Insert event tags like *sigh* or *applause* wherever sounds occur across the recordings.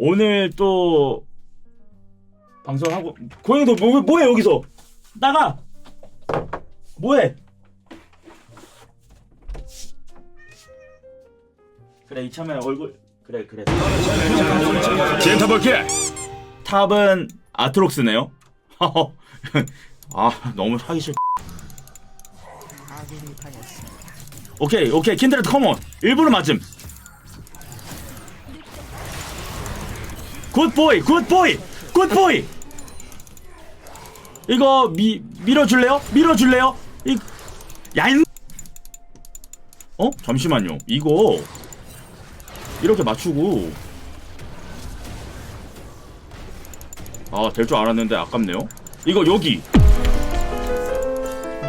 오늘 또 방송하고 고양이도 뭐, 뭐해 여기서? 나가! 뭐해? 그래 이참에 얼굴 그래 그래. 젠타 볼게. 탑은 아트록스네요. *laughs* 아 너무 하기 싫 오케이 오케이. 킨드레드 컴온. 일부러 맞음 굿보이 굿보이 굿보이 이거 미 밀어줄래요? 밀어줄래요? 이 야인 어? 잠시만요. 이거 이렇게 맞추고. 아 될 줄 알았는데 아깝네요. 이거 여기.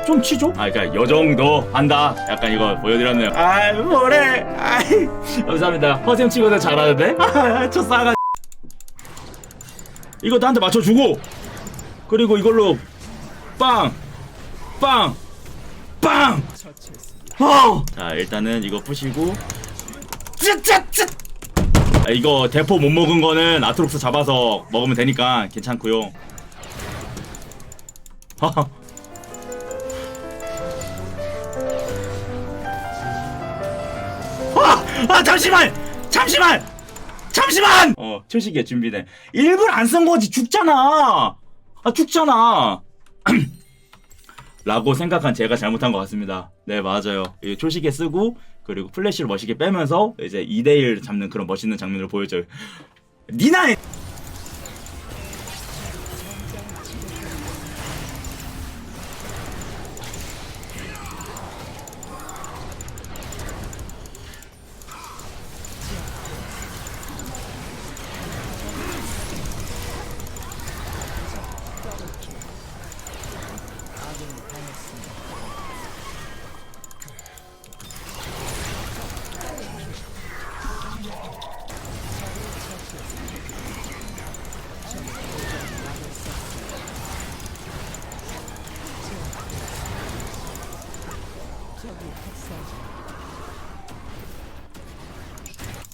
좀 치죠? 아 그니까 요 정도 한다. 약간 이거 보여드렸네요. 아이 뭐래. 아이. 감사합니다. 허셈 치고도 잘하는데? 아저 싸가 한대 맞춰주고 그리고 이걸로 빵! 빵! 빵! 어! 자 일단은 이거 부시고 쯔쯔쯔 아, 이거 대포 못 먹은 거는 아트록스 잡아서 먹으면 되니까 괜찮고요 하하 아! 아 잠시만! 잠시만! 잠시만! 어 초식에 준비돼. 일부러 안 쓴 거지 죽잖아. 아 죽잖아. *clears throat* 라고 생각한 제가 잘못한 것 같습니다. 네 맞아요. 이 초식에 쓰고 그리고 플래시를 멋있게 빼면서 이제 2대1 잡는 그런 멋있는 장면을 보여줘요. 니나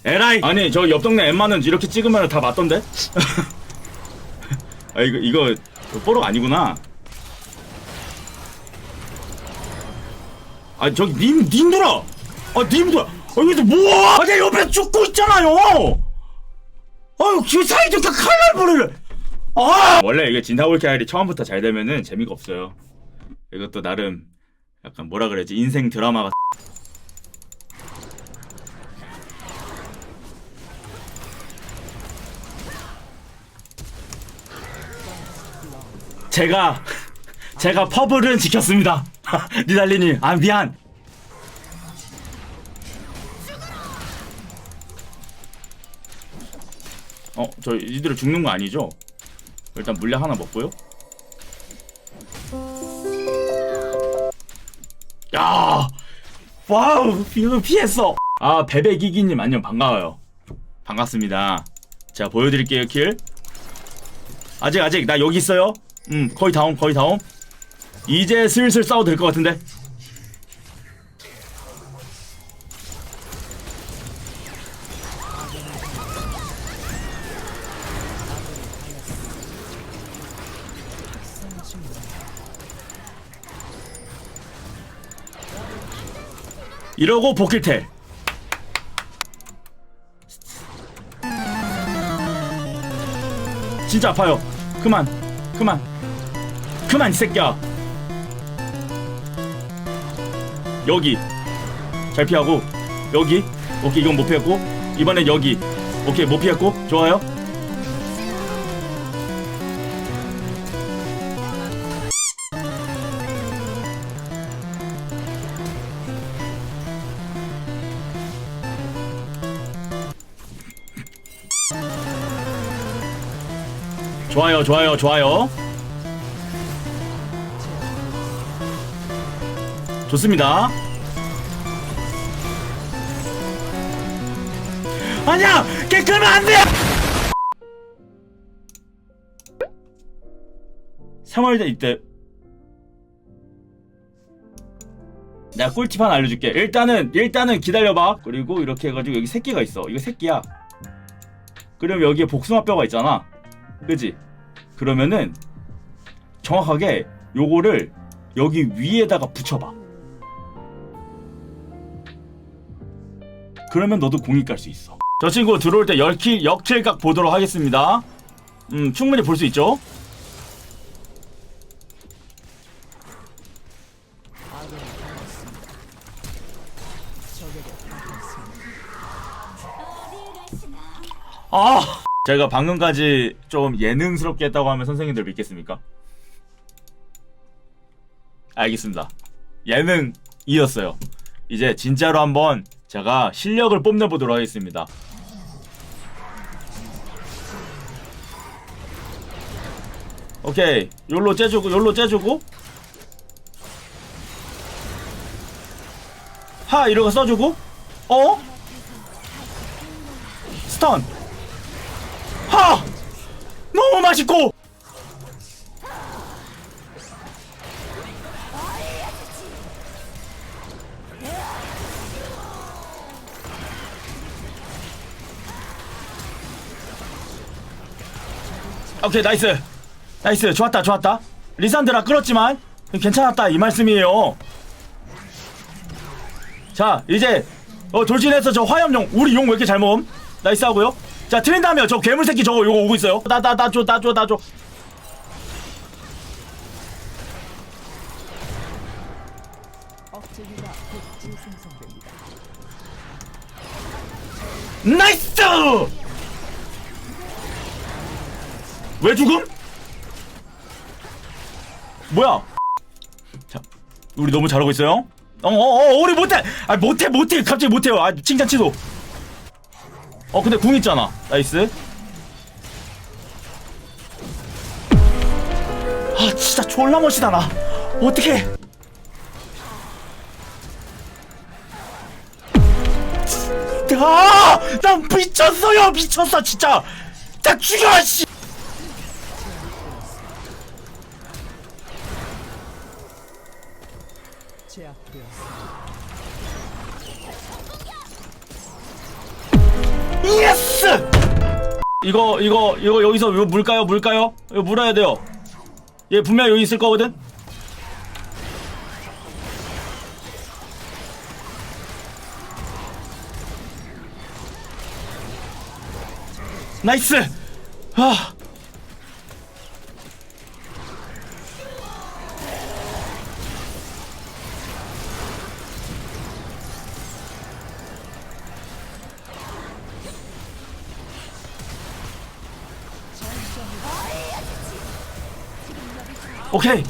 에라이 아니 저 옆 동네 엠마는 이렇게 찍으면 다 맞던데? *laughs* 아 이거 이거 뽀록 아니구나 아 저기 님 님들아! 아 님들! 아 여기서 뭐야 아내 옆에 죽고 있잖아요! 아유 그 사이좋게 칼날 버리를 아! 원래 이게 진타볼케알이 처음부터 잘 되면은 재미가 없어요. 이것도 나름 약간 뭐라 그래야지? 인생 드라마가 제가 제가 퍼블은 지켰습니다. 니달리님 아 미안. 어, 저 이들을 죽는 거 아니죠? 일단 물약 하나 먹고요. 야, 와우, 이거 피했어. 아, 베베기기님 안녕 반가워요. 반갑습니다. 제가 보여드릴게요 킬. 아직 아직 나 여기 있어요. 음 거의 다음 거의 다음. 이제 슬슬 싸워도 될 것 같은데. 이러고 복킬텔. 진짜 아파요. 그만, 그만, 그만 이 새끼야. 여기. 잘 피하고 여기. 오케이 이건 못 피했고. 이번엔 여기. 오케이 못 피했고. 좋아요. 좋아요, 좋아요, 좋아요. 좋습니다. 아니야! 걔 끄면 안 돼! 생활대 이때 내가 꿀팁 하나 알려줄게 일단은 일단은 기다려봐 그리고 이렇게 해가지고 여기 새끼가 있어 이거 새끼야 그럼 여기에 복숭아뼈가 있잖아. 그지? 그러면은 정확하게 요거를 여기 위에다가 붙여봐. 그러면 너도 공이 깔 수 있어. 저 친구 들어올 때 열킬 역킬각 보도록 하겠습니다. 음, 충분히 볼 수 있죠? 아, 제가 방금까지 좀 예능스럽게 했다고 하면 선생님들 믿겠습니까? 알겠습니다. 예능이었어요. 이제 진짜로 한번 제가 실력을 뽐내보도록 하겠습니다. 오케이, 요로 째주고, 요로 째주고, 하 이러고 써주고, 어? 스턴. 하! 너무 맛있고! 오케이 나이스. 나이스. 좋았다 좋았다. 리산드라 끌었지만 괜찮았다 이 말씀이에요. 자 이제 어 돌진해서 저 화염용 우리 용 왜 이렇게 잘 먹음? 나이스 하고요. 자 트린다며 저 괴물 새끼 저거 요거 오고 있어요. 나 나 나 줘 나 줘 나줘. 나이스 왜 죽음? 뭐야? 자 우리 너무 잘하고 있어요? 어 어 어 우리 못해! 아 못해 못해! 갑자기 못해요. 아 칭찬 취소. 어 근데 궁 있잖아. 나이스. 아 진짜 졸라 멋이다 나. 어떡해. 아! 난 미쳤어요 미쳤어 진짜. 나 죽여 씨 예스! 이거 이거 이거 여기서 이거 물까요? 물까요? 이거 물어야 돼요. 얘 분명 여기 있을 거거든? 나이스! 아 오케이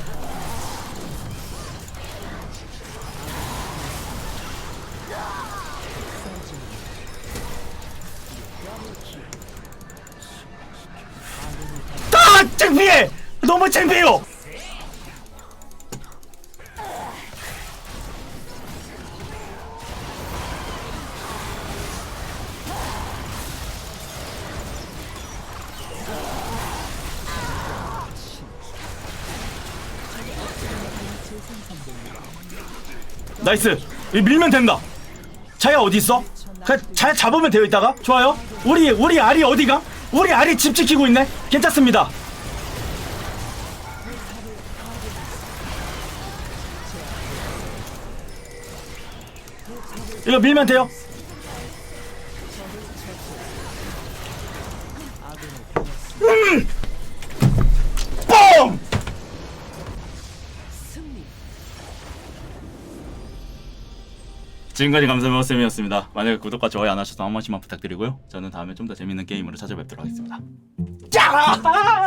나이스. 이 밀면 된다. 자야 어디 있어? 그 자야 잡으면 되어 있다가? 좋아요. 우리 우리 알이 어디가? 우리 알이 집 지키고 있네. 괜찮습니다. 이거 밀면 돼요. 음! 지금까지 감사의 쌤이었습니다. 만약에 구독과 좋아요 안 하셔서 한 번씩만 부탁드리고요. 저는 다음에 좀 더 재밌는 게임으로 찾아뵙도록 하겠습니다. 짜!